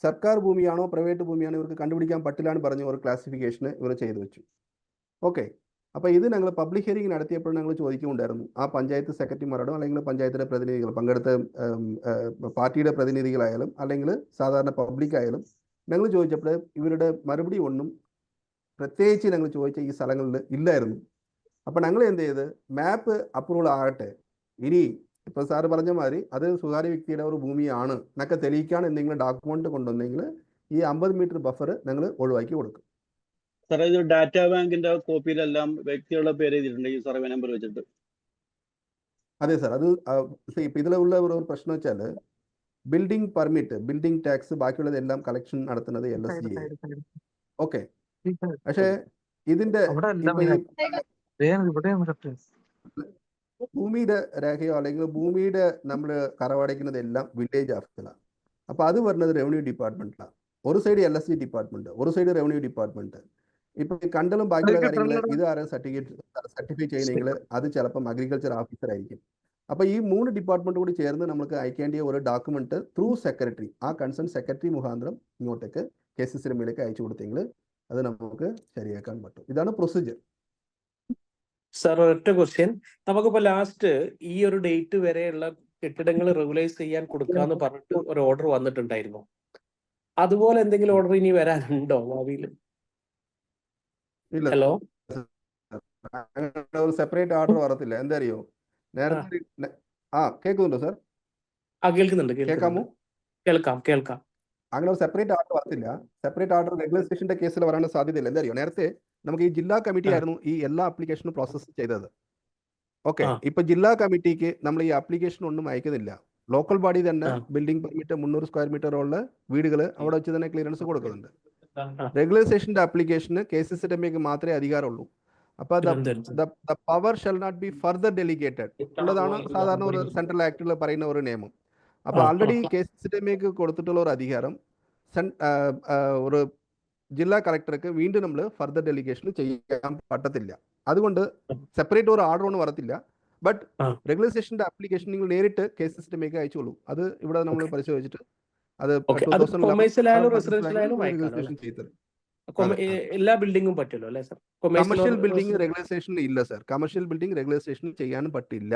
സർക്കാർ ഭൂമിയാണോ പ്രൈവറ്റ് ഭൂമിയാണോ ഇവർക്ക് കണ്ടുപിടിക്കാൻ പറ്റില്ല എന്ന് പറഞ്ഞ ഒരു ക്ലാസിഫിക്കേഷന് ഇവർ ചെയ്തു വെച്ചു. ഓക്കെ അപ്പോൾ ഇത് ഞങ്ങൾ പബ്ലിക് ഹിയറിംഗ് നടത്തിയപ്പോൾ ഞങ്ങൾ ചോദിക്കുന്നുണ്ടായിരുന്നു ആ പഞ്ചായത്ത് സെക്രട്ടറിമാരോടും അല്ലെങ്കിൽ പഞ്ചായത്തിലെ പ്രതിനിധികൾ പങ്കെടുത്ത പാർട്ടിയുടെ പ്രതിനിധികളായാലും അല്ലെങ്കിൽ സാധാരണ പബ്ലിക് ആയാലും ഞങ്ങൾ ചോദിച്ചപ്പോൾ ഇവരുടെ മറുപടി ഒന്നും പ്രത്യേകിച്ച് ഞങ്ങൾ ചോദിച്ച ഈ സ്ഥലങ്ങളിൽ ഇല്ലായിരുന്നു. അപ്പം ഞങ്ങൾ എന്ത് ചെയ്ത്? മാപ്പ് അപ്രൂവൽ ആകട്ടെ. ഇനി ഇപ്പൊ സാറ് പറഞ്ഞ മാതിരി അത് സ്വകാര്യ വ്യക്തിയുടെ ഒരു ഭൂമിയാണ് എന്നൊക്കെ തെളിയിക്കാൻ എന്തെങ്കിലും ഡോക്യുമെന്റ് കൊണ്ടുവന്നെങ്കിൽ ഈ അമ്പത് മീറ്റർ ബഫർ ഞങ്ങൾ ഒഴിവാക്കി കൊടുക്കും. സാറേ ഇത് ഡാറ്റാ ബാങ്കിന്റെ കോപ്പിയിലെല്ലാം വ്യക്തികളുടെ പേര് എഴുതിയിട്ടുണ്ട്. ഈ സർവേ നമ്പർ വെച്ചിട്ട്. അതെ സാർ അത് ആ, see, ഇപ്പൊ ഇതിലുള്ള ഒരു ഒരു പ്രശ്നം വെച്ചാൽ ബിൽഡിംഗ് പെർമിറ്റ് ബിൽഡിംഗ് ടാക്സ് ബാക്കിയുള്ളതെല്ലാം കളക്ഷൻ നടത്തുന്നത് എൽ എസ് ഡി ഓക്കെ പക്ഷേ ഇതിന്റെ ഇപ്പൊ ഈ ഭൂമിയുടെ രേഖയോ അല്ലെങ്കിൽ ഭൂമിയുടെ നമ്മൾ കറവടയ്ക്കുന്നത് എല്ലാം വില്ലേജ് ഓഫീസിലാണ് അപ്പൊ അത് വരുന്നത് റവന്യൂ ഡിപ്പാർട്ട്മെന്റിലാണ് ഒരു side L S C department ഒരു സൈഡ് റവന്യൂ ഡിപ്പാർട്ട്മെന്റ് ഇപ്പൊ ഈ കണ്ടലും ബാക്കിയുള്ള കാര്യങ്ങൾ ഇത് ആരും സർട്ടിഫിക്കറ്റ് സർട്ടിഫൈ ചെയ്യണമെങ്കിൽ അത് ചിലപ്പം അഗ്രികൾച്ചർ ഓഫീസർ ആയിരിക്കും. അപ്പൊ ഈ മൂന്ന് ഡിപ്പാർട്ട്മെന്റ് കൂടി ചേർന്ന് നമുക്ക് അയക്കേണ്ടിയ ഒരു ഡോക്യുമെന്റ് ത്രൂ സെക്രട്ടറി ആ കൺസേൺ സെക്രട്ടറി മുഖാന്തരം ഇങ്ങോട്ടേക്ക് കെ സി സിനിമയിലേക്ക് അയച്ചു കൊടുത്തെങ്കിൽ അത് നമുക്ക് ശരിയാക്കാൻ പറ്റും. ഇതാണ് പ്രൊസീജിയർ സാർ ഒരൊറ്റ ക്വസ്റ്റ്യൻ നമുക്കിപ്പോ ലാസ്റ്റ് ഈ ഒരു ഡേറ്റ് വരെയുള്ള കെട്ടിടങ്ങൾ റെഗുലൈസ് ചെയ്യാൻ കൊടുക്കാന്ന് പറഞ്ഞിട്ട് ഒരു ഓർഡർ വന്നിട്ടുണ്ടായിരുന്നു. അതുപോലെ എന്തെങ്കിലും ഓർഡർ ഇനി വരാനുണ്ടോ ഭാവിയിൽ? ഇല്ല. ഹലോ? അങ്ങനെ ഒരു സെപ്പറേറ്റ് ഓർഡർ വരത്തില്ല. എന്താ അറിയോ നേരത്തെ ആ കേൾക്കുന്നുണ്ടോ സാർ ആ കേൾക്കുന്നുണ്ട് കേൾക്കാമോ? കേൾക്കാം കേൾക്കാം. അങ്ങനെ ഒരു സെപ്പറേറ്റ് ഓർഡർ വരത്തില്ല. സെപ്പറേറ്റ് ഓർഡർ റെഗുലേഷന്റെ കേസിൽ വരാനുള്ള സാധ്യതയില്ല. എന്താ അറിയോ നേരത്തെ നമുക്ക് ഈ ജില്ലാ കമ്മിറ്റി ആയിരുന്നു ഈ എല്ലാ അപ്ലിക്കേഷനും പ്രോസസ്സ് ചെയ്തത്. ഓക്കെ. ഇപ്പൊ ജില്ലാ കമ്മിറ്റിക്ക് നമ്മൾ ഈ ആപ്ലിക്കേഷൻ ഒന്നും അയക്കുന്നില്ല. ലോക്കൽ ബോഡി തന്നെ. ബിൽഡിംഗ് പെർമിറ്റ് മുന്നൂറ് സ്ക്വയർ മീറ്റർ ഉള്ള വീടുകൾ അവിടെ വെച്ച് തന്നെ ക്ലിയറൻസ് കൊടുക്കുന്നുണ്ട്. ആപ്ലിക്കേഷന് കെ സി സി മാത്രമേ അധികാരമുള്ളൂ. അപ്പൊ the power shall not be further delegated ഉള്ളതാണ് സാധാരണ ഒരു സെൻട്രൽ ആക്ടിൽ പറയുന്ന ഒരു നിയമം. അപ്പൊ ആൾറെഡി ആ. കെ സി സി കൊടുത്തിട്ടുള്ള ഒരു അധികാരം ഒരു ജില്ലാ കളക്ടർക്ക് വീണ്ടും നമ്മൾ ഫർദർ ഡെലിഗേഷൻ ചെയ്യാൻ പറ്റത്തില്ല. അതുകൊണ്ട് സെപ്പറേറ്റ് ഒരു ഓർഡർ ഒന്നും വരത്തില്ല. ബട്ട് റെഗുലറൈസേഷന്റെ റെഗുലൈസേഷന്റെ ആപ്ലിക്കേഷൻ നിങ്ങൾ നേരിട്ട് കെ സി സിസ്റ്റമേക്ക് അയച്ചോളൂ. അത് ഇവിടെ നമ്മൾ പരിശോധിച്ചിട്ട് അത് Okay. 2011 അത് commercial-ആയാലും ആ, residential-ആയാലും regulation അയക്കാലോ, ചെയ്ത് തരും. കൊമ- അതെ, ഏ- എല്ലാ ബിൽഡിങ്ങും പറ്റുമല്ലോ അല്ലേ സാർ കമേഴ്ഷ്യൽ ബിൽഡിംഗ് റെഗുലൈസേഷൻ ഇല്ല സർ കമേഴ്ഷ്യൽ ബിൽഡിംഗ് റെഗുലൈസേഷൻ ചെയ്യാനും പറ്റില്ല.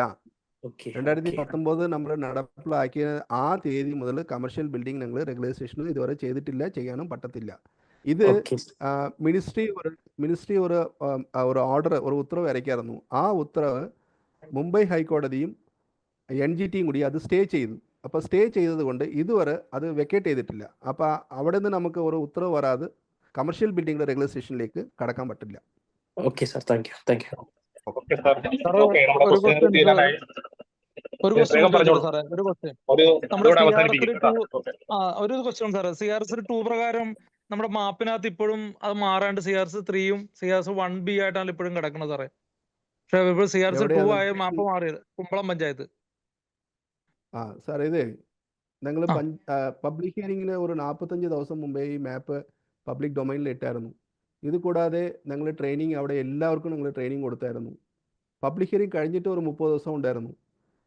രണ്ടായിരത്തി പത്തൊമ്പത് നമ്മൾ നടപ്പിലാക്കിയ ആ തീയതി മുതൽ കമേഴ്ഷ്യൽ ബിൽഡിംഗ് ഞങ്ങൾ റെഗുലേഷനും ഇതുവരെ ചെയ്തിട്ടില്ല ചെയ്യാനും പറ്റത്തില്ല. ഇത് മിനിസ്ട്രി ഒരു മിനിസ്ട്രി ഒരു ഒരു ഓർഡർ ഒരു ഉത്തരവ് ഇറക്കിയായിരുന്നു. ആ ഉത്തരവ് മുംബൈ ഹൈക്കോടതിയും എൻ ജി ടിയും കൂടി അത് സ്റ്റേ ചെയ്തു. അപ്പോൾ സ്റ്റേ ചെയ്തത് കൊണ്ട് ഇതുവരെ അത് വെക്കേറ്റ് ചെയ്തിട്ടില്ല. അപ്പോൾ അവിടെ നിന്ന് നമുക്ക് ഒരു ഉത്തരവ് വരാതെ കമേഴ്ഷ്യൽ റെഗുലർ സ്റ്റേഷനിലേക്ക് കടക്കാൻ പറ്റില്ല. Okay sir thank you thank you ഒരു ക്വസ്റ്റ്യൻ സാറേ സി ആർ എസ് ടു പ്രകാരം നമ്മുടെ മാപ്പിനകത്ത് ഇപ്പോഴും അത് മാറാണ്ട് സി ആർ എസ് ത്രീയും C R Z one B ആയിട്ടാണ് ഇപ്പോഴും കിടക്കുന്നത് സാറേ പക്ഷെ ഇപ്പോൾ സി ആർ എസ് ടു ആയ മാപ്പ് മാറിയത് കുമ്പളം പഞ്ചായത്ത്. ആ സാർ ഇത് ഞങ്ങൾ ആ. പബ്ലിക് ഹിയറിങ്ങിന് ഒരു നാൽപ്പത്തഞ്ച് ദിവസം മുമ്പേ ഈ മാപ്പ് പബ്ലിക് ഡൊമൈനിൽ ഇട്ടായിരുന്നു. ഇത് കൂടാതെ ഞങ്ങൾ ട്രെയിനിങ് അവിടെ എല്ലാവർക്കും ഞങ്ങൾ ട്രെയിനിങ് കൊടുത്തായിരുന്നു. പബ്ലിക് ഹിയറിംഗ് കഴിഞ്ഞിട്ട് ഒരു മുപ്പത് ദിവസം ഉണ്ടായിരുന്നു.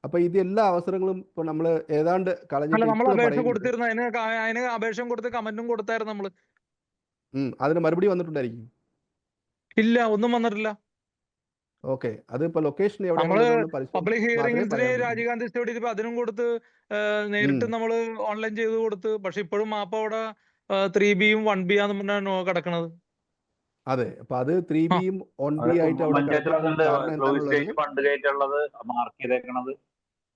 അപ്പോൾ ഇത് എല്ലാ അവസരങ്ങളും ഇപ്പോൾ നമ്മൾ ഏതാണ്ട് അല്ല കളഞ്ഞിട്ട് നമ്മൾ അപേക്ഷ പറയുന്നത് കൊടുത്തിരുന്നു. അതിന് ക- അതിന് അപേക്ഷ കൊടുത്ത് കമന്റും കൊടുത്തായിരുന്നു നമ്മൾ. ഉം, അതിന് മറുപടി വന്നിട്ടുണ്ടായിരിക്കും. ഇല്ല ഒന്നും വന്നിട്ടില്ല. ഓക്കെ. അത് ഇപ്പൊ ലൊക്കേഷൻ പബ്ലിക് ഹിയറിംഗിന് ഹിയറിംഗ്സിന് പറയാൻ പറ്റൂ രാജീവ് ഗാന്ധി സ്റ്റേഡിയത്തിൽ അതിനും കൊടുത്ത് നേരിട്ട്. നമ്മൾ ഓൺലൈൻ ചെയ്ത് കൊടുത്ത്. പക്ഷെ ഇപ്പോഴും മാപ്പ് അവിടെ ത്രീ ബിയും വൺ ബി ആന്ന് പറഞ്ഞാണ് കിടക്കണത്. അതെ. അപ്പൊ അത് ത്രീ. ബിയും ഓൺ ബി ആയിട്ട് മാർക്ക് ചെയ്തേക്കണത്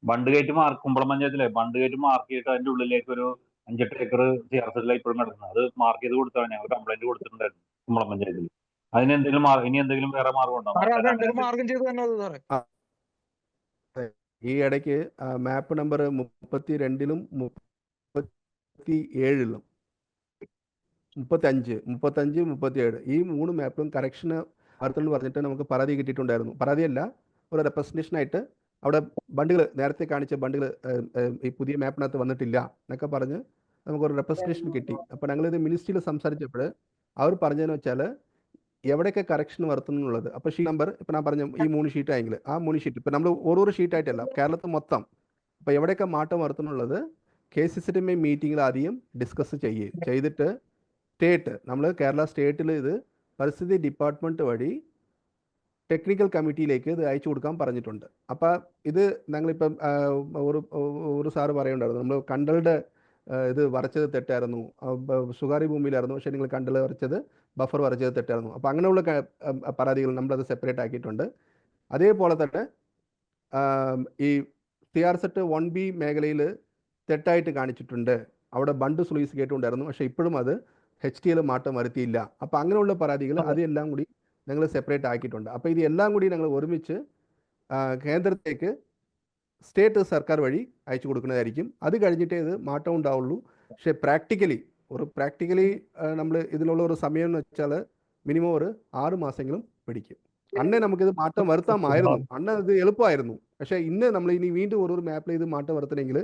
ബണ്ട് ഗേറ്റ് മാർക്ക് കുമ്പളം പഞ്ചായത്തിലെ ബണ്ട് ഗേറ്റ് മാർക്ക് ചെയ്തിട്ട് അതിന്റെ ഉള്ളിലേക്ക് ഒരു അഞ്ചെട്ട് ഏക്കർ സി ആർ എസ് ഇപ്പോഴും കിടക്കുന്നത്. അത് മാർക്ക് ചെയ്ത് കൊടുത്താണ് ഞങ്ങൾ കംപ്ലൈന്റ് കൊടുത്തിട്ടുണ്ടായിരുന്നു കുമ്പളം പഞ്ചായത്തിൽ അതിന് എന്തെങ്കിലും മാർ- ഇനി എന്തെങ്കിലും വേറെ മാർഗം ഉണ്ടോ ഈ ഇടയ്ക്ക് മാപ്പ് നമ്പർ മുപ്പത്തി രണ്ടിലും മുപ്പത്തി ഏഴിലും മുപ്പത്തഞ്ച് മുപ്പത്തഞ്ച് മുപ്പത്തിയേഴ്. ഈ മൂന്ന് മാപ്പിലും കറക്ഷന് വരുത്തണമെന്ന് പറഞ്ഞിട്ട് നമുക്ക് പരാതി കിട്ടിയിട്ടുണ്ടായിരുന്നു. പരാതിയല്ല ഒരു റെപ്രസെന്റേഷനായിട്ട് ആയിട്ട് അവിടെ ബണ്ടുകൾ നേരത്തെ കാണിച്ച ബണ്ടുകൾ ഈ പുതിയ മാപ്പിനകത്ത് വന്നിട്ടില്ല എന്നൊക്കെ പറഞ്ഞ് നമുക്കൊരു റെപ്രസെന്റേഷൻ കിട്ടി. അപ്പോൾ ഞങ്ങളിത് മിനിസ്ട്രിയിൽ സംസാരിച്ചപ്പോൾ അവർ പറഞ്ഞതെന്ന് വെച്ചാൽ എവിടെയൊക്കെ കറക്ഷൻ വരുത്തുന്നുള്ളത്? അപ്പോൾ ഷീറ്റ് നമ്പർ ഇപ്പൊ ഞാൻ പറഞ്ഞ ഈ മൂന്ന് ഷീറ്റ് ആയെങ്കിൽ ആ മൂന്ന് ഷീറ്റ് ഇപ്പൊ നമ്മൾ ഓരോരോ ഷീറ്റായിട്ടല്ല കേരളത്തിൽ മൊത്തം. അപ്പോൾ എവിടെയൊക്കെ മാറ്റം വരുത്തുന്നുള്ളത്? കെ സി സി ടി മീറ്റിംഗിൽ ആദ്യം ഡിസ്കസ് ചെയ്യും. ചെയ്തിട്ട് സ്റ്റേറ്റ് നമ്മൾ കേരള സ്റ്റേറ്റിൽ ഇത് പരിസ്ഥിതി ഡിപ്പാർട്ട്മെന്റ് വഴി ടെക്നിക്കൽ കമ്മിറ്റിയിലേക്ക് ഇത് അയച്ചു കൊടുക്കാൻ പറഞ്ഞിട്ടുണ്ട്. അപ്പോൾ ഇത് ഞങ്ങളിപ്പം ഒരു ഒരു സാറ് പറയുണ്ടായിരുന്നു നമ്മൾ കണ്ടളുടെ ഇത് വരച്ചത് തെറ്റായിരുന്നു. സ്വകാര്യ ഭൂമിയിലായിരുന്നു പക്ഷേ നിങ്ങൾ കണ്ടൽ വരച്ചത് ബഫർ വരച്ചത് തെറ്റായിരുന്നു. അപ്പോൾ അങ്ങനെയുള്ള പരാതികൾ നമ്മളത് സെപ്പറേറ്റ് ആക്കിയിട്ടുണ്ട്. അതേപോലെ തന്നെ ഈ C R Z one B മേഖലയിൽ തെറ്റായിട്ട് കാണിച്ചിട്ടുണ്ട്. അവിടെ ബണ്ട് സ്ലൂയിസ് ഗേറ്റ് ഉണ്ടായിരുന്നു പക്ഷേ ഇപ്പോഴും അത് എച്ച് ടി എൽ മാറ്റം വരുത്തിയില്ല. അപ്പോൾ അങ്ങനെയുള്ള പരാതികൾ അതെല്ലാം കൂടി ഞങ്ങൾ സെപ്പറേറ്റ് ആക്കിയിട്ടുണ്ട്. അപ്പോൾ ഇത് എല്ലാം കൂടി ഞങ്ങൾ ഒരുമിച്ച് കേന്ദ്രത്തേക്ക് സ്റ്റേറ്റ് സർക്കാർ വഴി അയച്ചു കൊടുക്കുന്നതായിരിക്കും. അത് കഴിഞ്ഞിട്ടേ ഇത് മാറ്റം ഉണ്ടാവുള്ളൂ. പക്ഷേ പ്രാക്ടിക്കലി ഒരു പ്രാക്ടിക്കലി നമ്മൾ ഇതിലുള്ള ഒരു സമയം എന്ന് വെച്ചാൽ മിനിമം ഒരു ആറ് മാസെങ്കിലും പിടിക്കും അന്നേ നമുക്കിത് മാറ്റം വരുത്താമായിരുന്നു. അന്ന് ഇത് എളുപ്പമായിരുന്നു. പക്ഷേ ഇന്ന് നമ്മൾ ഇനി വീണ്ടും ഒരു ഒരു മാപ്പിൽ ഇത് മാറ്റം വരുത്തണമെങ്കിൽ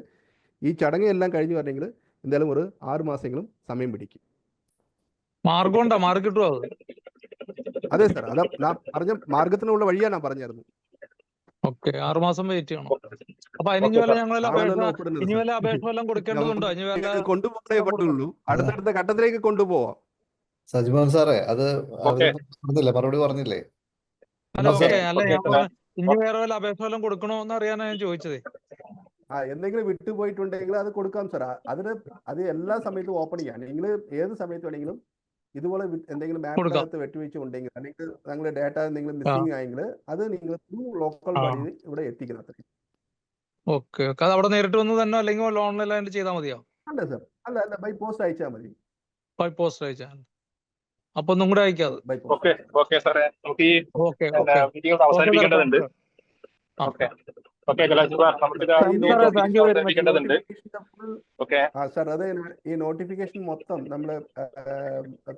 ഈ ചടങ്ങ് എല്ലാം കഴിഞ്ഞ് വരണമെങ്കിൽ എന്തായാലും ഒരു ആറ് മാസെങ്കിലും സമയം പിടിക്കും. മാർഗം മാർഗം കിട്ടുമോ അത് അതെ സാർ. അതാ ഞാൻ പറഞ്ഞ മാർഗത്തിനുള്ള വഴിയാണ് ഞാൻ പറഞ്ഞായിരുന്നു. ഓക്കെ. ആറ് മാസം വെയിറ്റ് ചെയ്യണം. അപ്പൊ അതിന് ഇനി വല്ല ഞങ്ങൾ ഇനി വല്ല അപേക്ഷ വല്ലതും കൊടുക്കേണ്ടതുണ്ടോ? ഇനി വല്ല കൊണ്ടുപോകേ പറ്റുള്ളൂ. അടുത്തടുത്ത ഘട്ടത്തിലേക്ക് കൊണ്ടുപോവാം. സജിമോൻ സാറേ അത് പറഞ്ഞില്ലേ? മറുപടി പറഞ്ഞില്ലേ? ഇനി വേറെ വല്ല അപേക്ഷ വല്ലതും കൊടുക്കണോ എന്ന് അറിയാനാണ് ഞാൻ ചോദിച്ചത്. ആ എന്തെങ്കിലും വിട്ടുപോയിട്ടുണ്ടെങ്കിൽ അത് കൊടുക്കാം സാർ അതിന് അത് എല്ലാ സമയത്തും ഓപ്പൺ ചെയ്യാൻ നിങ്ങൾ ഏത് സമയത്ത് വേണമെങ്കിലും ഇതുപോലെ എന്തെങ്കിലും ബാങ്കിനകത്ത് വെട്ടുവീഴ്ച ഉണ്ടെങ്കിൽ അല്ലെങ്കിൽ ഞങ്ങളുടെ ഡാറ്റ എന്തെങ്കിലും മിസ്സിംഗ് ആയെങ്കിൽ അത് നിങ്ങൾ ലോക്കൽ. വഴി ഇവിടെ എത്തിക്കണം അത്രേ. Okay okay. അത് അവിടെ നേരിട്ട് വന്ന് തന്നെ അല്ലെങ്കിൽ ഓൺലൈനായിട്ട് ചെയ്താൽ മതിയോ? അല്ല സർ അല്ല അല്ല ബൈ പോസ്റ്റ് അയച്ചാൽ മതി. ബൈ പോസ്റ്റ് അയച്ചാൽ അപ്പൊ ഒന്നും കൂടെ അയക്കാതെ ബൈ ഓക്കെ ഓക്കെ സാറേ നമുക്ക് ഈ ഓക്കെ മീറ്റിംഗ് അവസാനിപ്പിക്കേണ്ടതുണ്ട്. ഓക്കെ ഓക്കെ നമുക്ക് ഓക്കെ സാർ അത് ഈ നോട്ടിഫിക്കേഷൻ മൊത്തം നമ്മൾ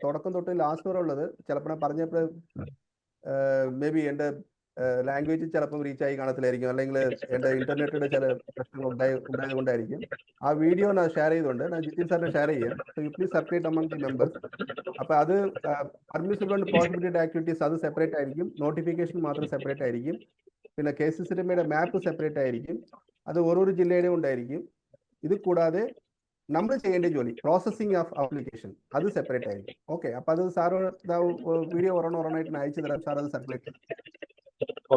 തുടക്കം തൊട്ട് ലാസ്റ്റ് വരെ ഉള്ളത് ചിലപ്പോൾ പറഞ്ഞപ്പോ പറഞ്ഞപ്പോൾ മേ ബി എന്റെ ലാംഗ്വേജ് ചിലപ്പോൾ റീച്ച് ആയി കാണത്തില്ലായിരിക്കും. അല്ലെങ്കിൽ എന്റെ ഇന്റർനെറ്റിന്റെ ചില പ്രശ്നങ്ങൾ ഉണ്ടായി ഉണ്ടായത് കൊണ്ടായിരിക്കും ആ വീഡിയോ ഞാൻ ഷെയർ ചെയ്തുകൊണ്ട് ഞാൻ ജിത്തിൻ സാറിനെ ഷെയർ ചെയ്യാം. So you please separate among the members അപ്പോൾ അത് പെർമിസിബിൾ ആൻഡ് പോസിബിലിറ്റി ആക്ടിവിറ്റീസ് അത് സെപ്പറേറ്റ് ആയിരിക്കും. നോട്ടിഫിക്കേഷൻ മാത്രം സെപ്പറേറ്റ് ആയിരിക്കും. പിന്നെ കെ സി സിനിമയുടെ മാപ്പ് സെപ്പറേറ്റ് ആയിരിക്കും. അത് ഓരോരോ ജില്ലയുടെയും ഉണ്ടായിരിക്കും. ഇത് കൂടാതെ നമ്മൾ ചെയ്യേണ്ട ജോലി പ്രോസസ്സിംഗ് ഓഫ് ആപ്ലിക്കേഷൻ അത് സെപ്പറേറ്റ് ആയിരിക്കും. ഓക്കെ അപ്പൊ അത് സാറ് വീഡിയോ ഒരെണ്ണം ഒരെണ്ണമായിട്ട് അയച്ചു തരാം. സാർ അത് separate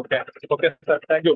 okay okay sir thank you